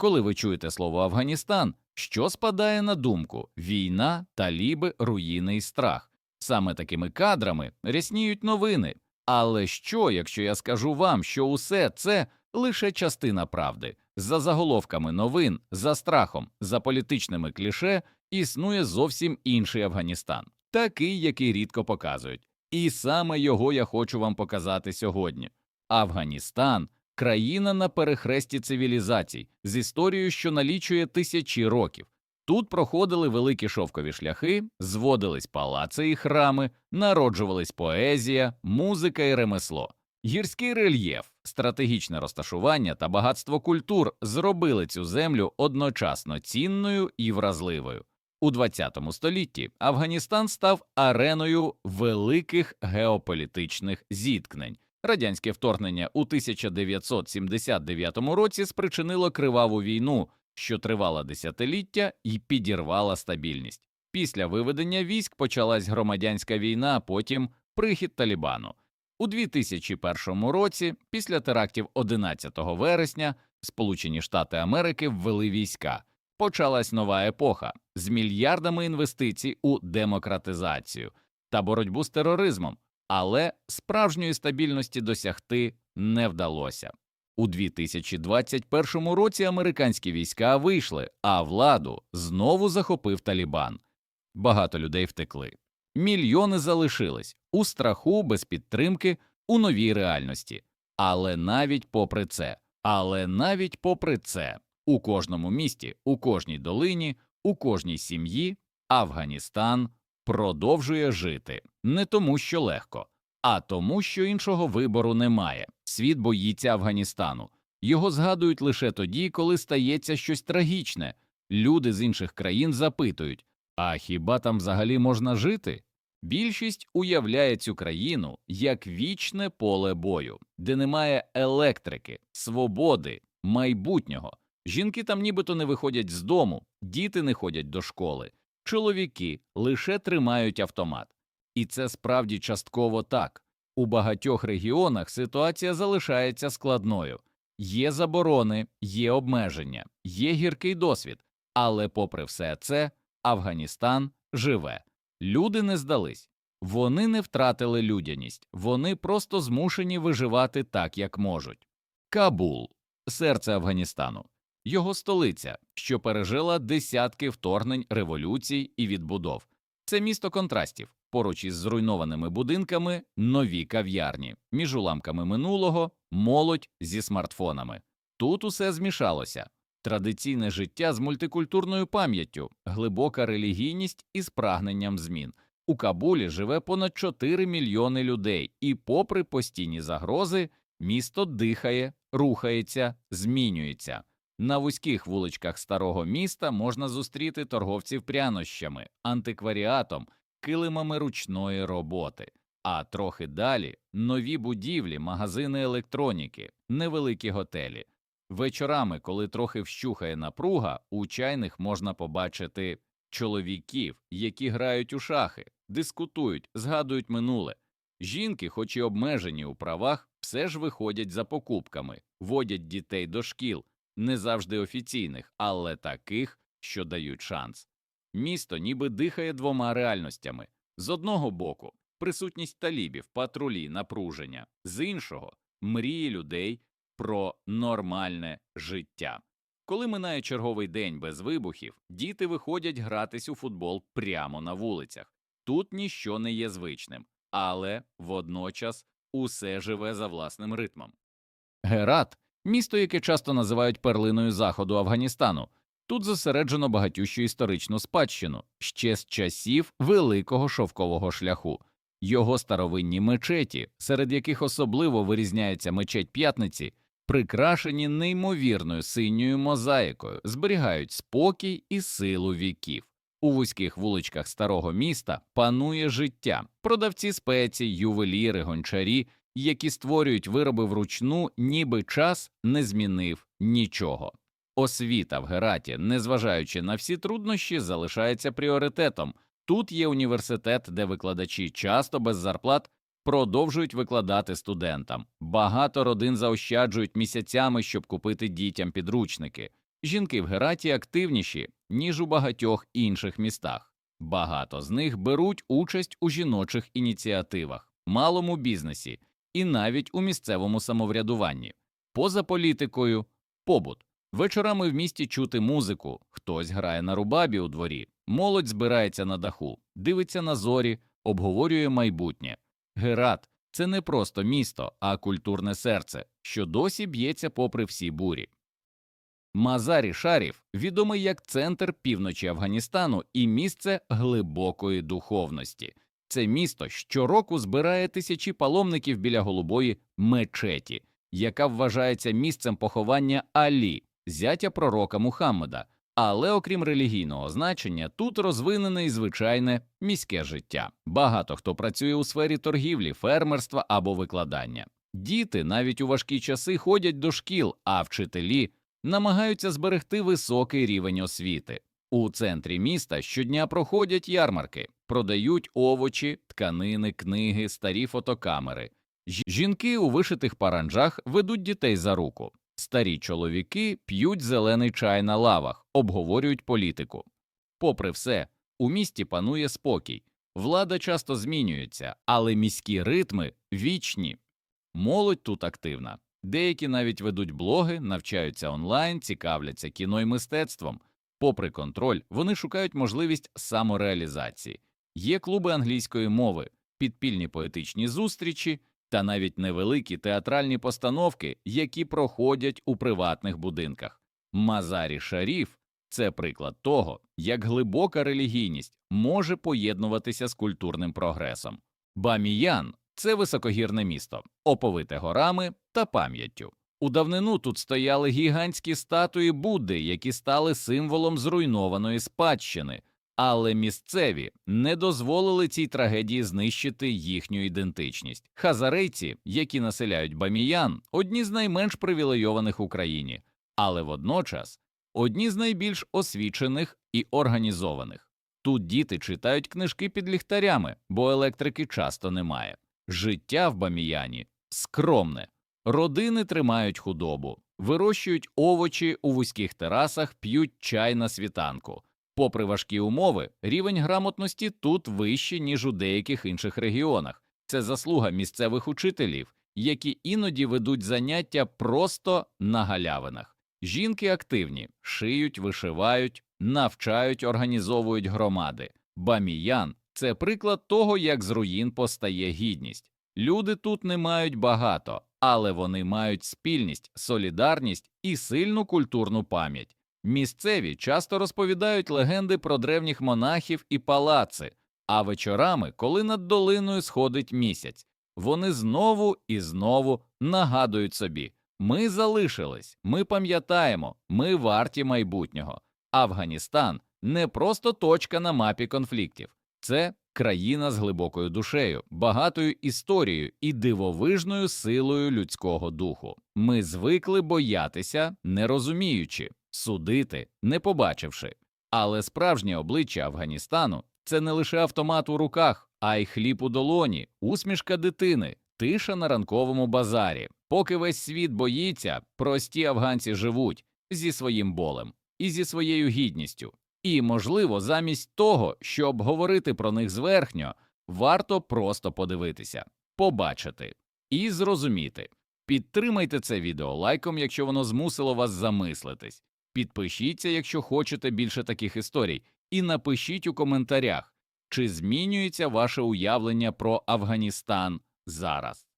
Коли ви чуєте слово Афганістан, що спадає на думку? Війна, таліби, руїни і страх. Саме такими кадрами рясніють новини. Але що, якщо я скажу вам, що усе це лише частина правди? За заголовками новин, за страхом, за політичними кліше існує зовсім інший Афганістан, такий, який рідко показують. І саме його я хочу вам показати сьогодні. Афганістан країна на перехресті цивілізацій з історією, що налічує тисячі років. Тут проходили великі шовкові шляхи, зводились палаци і храми, народжувались поезія, музика і ремесло. Гірський рельєф, стратегічне розташування та багатство культур зробили цю землю одночасно цінною і вразливою. У ХХ столітті Афганістан став ареною великих геополітичних зіткнень. Радянське вторгнення у 1979 році спричинило криваву війну, що тривала десятиліття і підірвала стабільність. Після виведення військ почалась громадянська війна, а потім прихід Талібану. У 2001 році, після терактів 11 вересня, Сполучені Штати Америки ввели війська. Почалась нова епоха з мільярдами інвестицій у демократизацію та боротьбу з тероризмом, але справжньої стабільності досягти не вдалося. У 2021 році американські війська вийшли, а владу знову захопив Талібан. Багато людей втекли. Мільйони залишились у страху, без підтримки, у новій реальності. Але навіть попри це, але навіть попри це, у кожному місті, у кожній долині, у кожній сім'ї Афганістан продовжує жити не тому, що легко, а тому, що іншого вибору немає. Світ боїться Афганістану. Його згадують лише тоді, коли стається щось трагічне. Люди з інших країн запитують а хіба там взагалі можна жити? Більшість уявляє цю країну як вічне поле бою, де немає електрики, свободи, майбутнього. Жінки там нібито не виходять з дому, діти не ходять до школи, чоловіки лише тримають автомат. І це справді частково так. У багатьох регіонах ситуація залишається складною. Є заборони, є обмеження, є гіркий досвід, але, попри все це, Афганістан живе. Люди не здались, вони не втратили людяність, вони просто змушені виживати так, як можуть. Кабул серце Афганістану, його столиця, що пережила десятки вторгнень, революцій і відбудов. Це місто контрастів. Поруч із зруйнованими будинками нові кав'ярні, між уламками минулого, молодь зі смартфонами. Тут усе змішалося традиційне життя з мультикультурною пам'яттю, глибока релігійність із прагненням змін. У Кабулі живе понад 4 мільйони людей, і, попри постійні загрози, місто дихає, рухається, змінюється. На вузьких вуличках старого міста можна зустріти торговців прянощами, антикваріатом, килимами ручної роботи. А трохи далі нові будівлі, магазини електроніки, невеликі готелі. Вечорами, коли трохи вщухає напруга, у чайних можна побачити чоловіків, які грають у шахи, дискутують, згадують минуле. Жінки, хоч і обмежені у правах, все ж виходять за покупками, водять дітей до шкіл, не завжди офіційних, але таких, що дають шанс. Місто ніби дихає двома реальностями з одного боку, присутність талібів, патрулі, напруження, з іншого мрії людей про нормальне життя. Коли минає черговий день без вибухів, діти виходять гратись у футбол прямо на вулицях. Тут ніщо не є звичним, але водночас усе живе за власним ритмом. Герат місто, яке часто називають перлиною заходу Афганістану. Тут зосереджено багатющу історичну спадщину ще з часів великого шовкового шляху. Його старовинні мечеті, серед яких особливо вирізняється мечеть п'ятниці, прикрашені неймовірною синьою мозаїкою, зберігають спокій і силу віків. У вузьких вуличках старого міста панує життя, продавці спецій, ювеліри, гончарі, які створюють вироби вручну, ніби час не змінив нічого. Освіта в Гераті, незважаючи на всі труднощі, залишається пріоритетом. Тут є університет, де викладачі часто без зарплат продовжують викладати студентам. Багато родин заощаджують місяцями, щоб купити дітям підручники. Жінки в Гераті активніші, ніж у багатьох інших містах. Багато з них беруть участь у жіночих ініціативах, малому бізнесі і навіть у місцевому самоврядуванні. Поза політикою побут. Вечорами в місті чути музику, хтось грає на рубабі у дворі, молодь збирається на даху, дивиться на зорі, обговорює майбутнє. Герат це не просто місто, а культурне серце, що досі б'ється попри всі бурі. Мазарі Шарів відомий як центр півночі Афганістану і місце глибокої духовності. Це місто щороку збирає тисячі паломників біля голубої мечеті, яка вважається місцем поховання Алі, зятя пророка Мухаммеда. Але окрім релігійного значення, тут розвинене і звичайне міське життя. Багато хто працює у сфері торгівлі, фермерства або викладання. Діти навіть у важкі часи ходять до шкіл, а вчителі намагаються зберегти високий рівень освіти. У центрі міста щодня проходять ярмарки, продають овочі, тканини, книги, старі фотокамери. Жінки у вишитих паранджах ведуть дітей за руку. Старі чоловіки п'ють зелений чай на лавах, обговорюють політику. Попри все, у місті панує спокій. Влада часто змінюється, але міські ритми вічні. Молодь тут активна. Деякі навіть ведуть блоги, навчаються онлайн, цікавляться кіно і мистецтвом. Попри контроль, вони шукають можливість самореалізації. Є клуби англійської мови, підпільні поетичні зустрічі та навіть невеликі театральні постановки, які проходять у приватних будинках. Мазарі Шаріф це приклад того, як глибока релігійність може поєднуватися з культурним прогресом. Баміян це високогірне місто, оповите горами та пам'яттю. У давнину тут стояли гігантські статуї Будди, які стали символом зруйнованої спадщини, але місцеві не дозволили цій трагедії знищити їхню ідентичність. Хазарейці, які населяють Баміян, одні з найменш привілейованих в Україні, але водночас одні з найбільш освічених і організованих. Тут діти читають книжки під ліхтарями, бо електрики часто немає. Життя в Баміяні скромне. Родини тримають худобу, вирощують овочі у вузьких терасах, п'ють чай на світанку. Попри важкі умови, рівень грамотності тут вищий, ніж у деяких інших регіонах. Це заслуга місцевих учителів, які іноді ведуть заняття просто на галявинах. Жінки активні, шиють, вишивають, навчають, організовують громади. Баміян це приклад того, як з руїн постає гідність. Люди тут не мають багато, але вони мають спільність, солідарність і сильну культурну пам'ять. Місцеві часто розповідають легенди про древніх монахів і палаци, а вечорами, коли над долиною сходить місяць, вони знову і знову нагадують собі: ми залишились, ми пам'ятаємо, ми варті майбутнього. Афганістан не просто точка на мапі конфліктів, це країна з глибокою душею, багатою історією і дивовижною силою людського духу. Ми звикли боятися, не розуміючи, судити, не побачивши. Але справжнє обличчя Афганістану це не лише автомат у руках, а й хліб у долоні, усмішка дитини, тиша на ранковому базарі. Поки весь світ боїться, прості афганці живуть зі своїм болем і зі своєю гідністю. І, можливо, замість того, щоб говорити про них зверхньо, варто просто подивитися, побачити і зрозуміти. Підтримайте це відео лайком, якщо воно змусило вас замислитись. Підпишіться, якщо хочете більше таких історій, і напишіть у коментарях, чи змінюється ваше уявлення про Афганістан зараз.